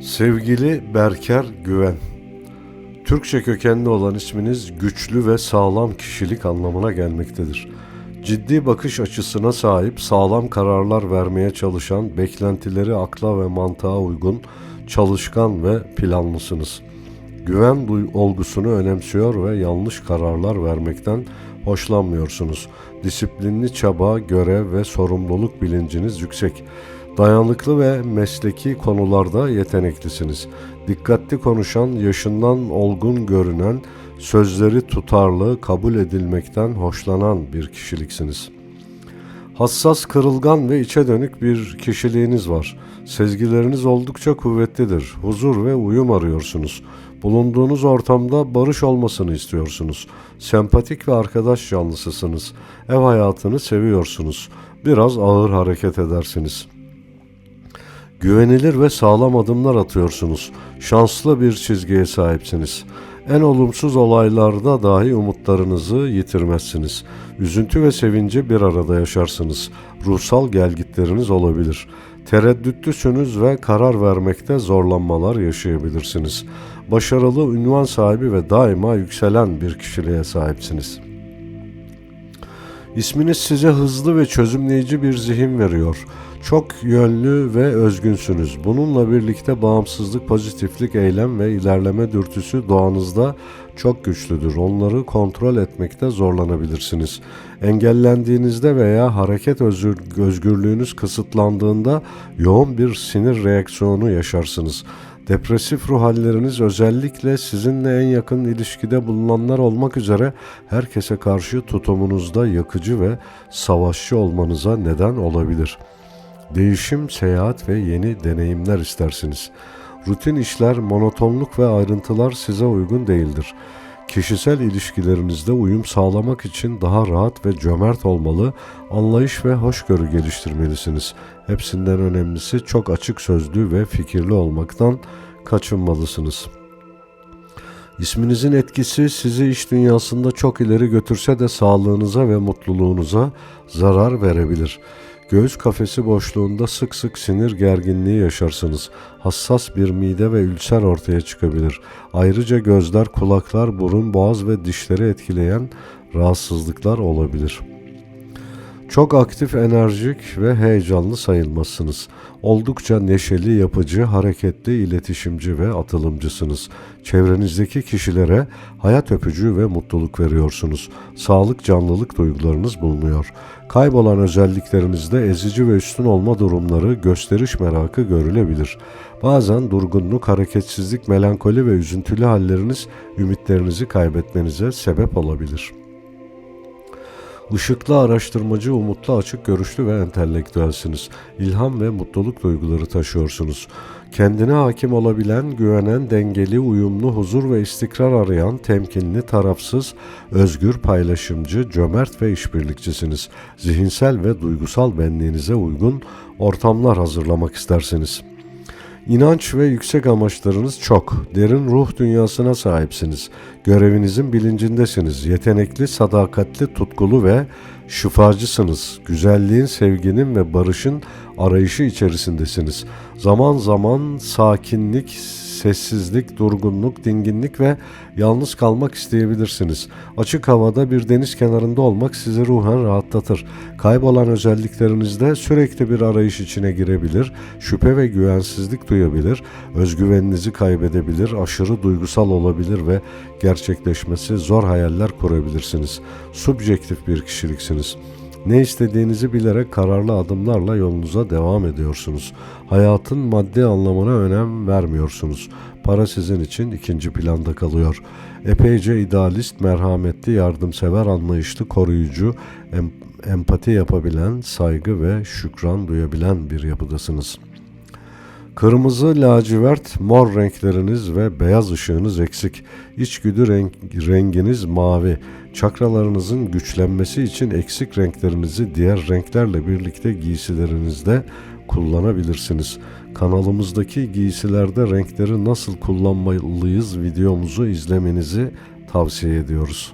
Sevgili Berker Güven, Türkçe kökenli olan isminiz güçlü ve sağlam kişilik anlamına gelmektedir. Ciddi bakış açısına sahip, sağlam kararlar vermeye çalışan, beklentileri akla ve mantığa uygun, çalışkan ve planlısınız. Güven olgusunu önemsiyor ve yanlış kararlar vermekten hoşlanmıyorsunuz. Disiplinli çaba, görev ve sorumluluk bilinciniz yüksek. Dayanıklı ve mesleki konularda yeteneklisiniz. Dikkatli konuşan, yaşından olgun görünen, sözleri tutarlı, kabul edilmekten hoşlanan bir kişiliksiniz. Hassas, kırılgan ve içe dönük bir kişiliğiniz var. Sezgileriniz oldukça kuvvetlidir. Huzur ve uyum arıyorsunuz. Bulunduğunuz ortamda barış olmasını istiyorsunuz. Sempatik ve arkadaş canlısısınız. Ev hayatını seviyorsunuz. Biraz ağır hareket edersiniz. Güvenilir ve sağlam adımlar atıyorsunuz. Şanslı bir çizgiye sahipsiniz. En olumsuz olaylarda dahi umutlarınızı yitirmezsiniz. Üzüntü ve sevinci bir arada yaşarsınız. Ruhsal gelgitleriniz olabilir. Tereddütlüsünüz ve karar vermekte zorlanmalar yaşayabilirsiniz. Başarılı, ünvan sahibi ve daima yükselen bir kişiliğe sahipsiniz. İsminiz size hızlı ve çözümleyici bir zihin veriyor. Çok yönlü ve özgünsünüz. Bununla birlikte bağımsızlık, pozitiflik, eylem ve ilerleme dürtüsü doğanızda çok güçlüdür. Onları kontrol etmekte zorlanabilirsiniz. Engellendiğinizde veya hareket özgür- özgürlüğünüz kısıtlandığında yoğun bir sinir reaksiyonu yaşarsınız. Depresif ruh halleriniz özellikle sizinle en yakın ilişkide bulunanlar olmak üzere herkese karşı tutumunuzda yakıcı ve savaşçı olmanıza neden olabilir. Değişim, seyahat ve yeni deneyimler istersiniz. Rutin işler, monotonluk ve ayrıntılar size uygun değildir. Kişisel ilişkilerinizde uyum sağlamak için daha rahat ve cömert olmalı, anlayış ve hoşgörü geliştirmelisiniz. Hepsinden önemlisi çok açık sözlü ve fikirli olmaktan kaçınmalısınız. İsminizin etkisi sizi iş dünyasında çok ileri götürse de sağlığınıza ve mutluluğunuza zarar verebilir. Göğüs kafesi boşluğunda sık sık sinir gerginliği yaşarsınız. Hassas bir mide ve ülser ortaya çıkabilir. Ayrıca gözler, kulaklar, burun, boğaz ve dişleri etkileyen rahatsızlıklar olabilir. Çok aktif, enerjik ve heyecanlı sayılmazsınız. Oldukça neşeli, yapıcı, hareketli, iletişimci ve atılımcısınız. Çevrenizdeki kişilere hayat öpücüğü ve mutluluk veriyorsunuz. Sağlık, canlılık duygularınız bulunuyor. Kaybolan özelliklerinizde ezici ve üstün olma durumları, gösteriş merakı görülebilir. Bazen durgunluk, hareketsizlik, melankoli ve üzüntülü halleriniz ümitlerinizi kaybetmenize sebep olabilir.'' Işıklı araştırmacı, umutlu, açık görüşlü ve entelektüelsiniz. İlham ve mutluluk duyguları taşıyorsunuz. Kendine hakim olabilen, güvenen, dengeli, uyumlu, huzur ve istikrar arayan, temkinli, tarafsız, özgür, paylaşımcı, cömert ve işbirlikçisiniz. Zihinsel ve duygusal benliğinize uygun ortamlar hazırlamak istersiniz.'' İnanç ve yüksek amaçlarınız çok. Derin ruh dünyasına sahipsiniz. Görevinizin bilincindesiniz. Yetenekli, sadakatli, tutkulu ve şifacısınız. Güzelliğin, sevginin ve barışın arayışı içerisindesiniz. Zaman zaman sakinlik, sessizlik, durgunluk, dinginlik ve yalnız kalmak isteyebilirsiniz. Açık havada bir deniz kenarında olmak sizi ruhen rahatlatır. Kaybolan özelliklerinizde sürekli bir arayış içine girebilir, şüphe ve güvensizlik duyabilir, özgüveninizi kaybedebilir, aşırı duygusal olabilir ve gerçekleşmesi zor hayaller kurabilirsiniz. Subjektif bir kişiliksiniz. Ne istediğinizi bilerek kararlı adımlarla yolunuza devam ediyorsunuz. Hayatın maddi anlamına önem vermiyorsunuz. Para sizin için ikinci planda kalıyor. Epeyce idealist, merhametli, yardımsever, anlayışlı, koruyucu, em- empati yapabilen, saygı ve şükran duyabilen bir yapıdasınız.'' Kırmızı, lacivert, mor renkleriniz ve beyaz ışığınız eksik. İçgüdü renk, renginiz mavi. Çakralarınızın güçlenmesi için eksik renklerinizi diğer renklerle birlikte giysilerinizde kullanabilirsiniz. Kanalımızdaki giysilerde renkleri nasıl kullanmalıyız videomuzu izlemenizi tavsiye ediyoruz.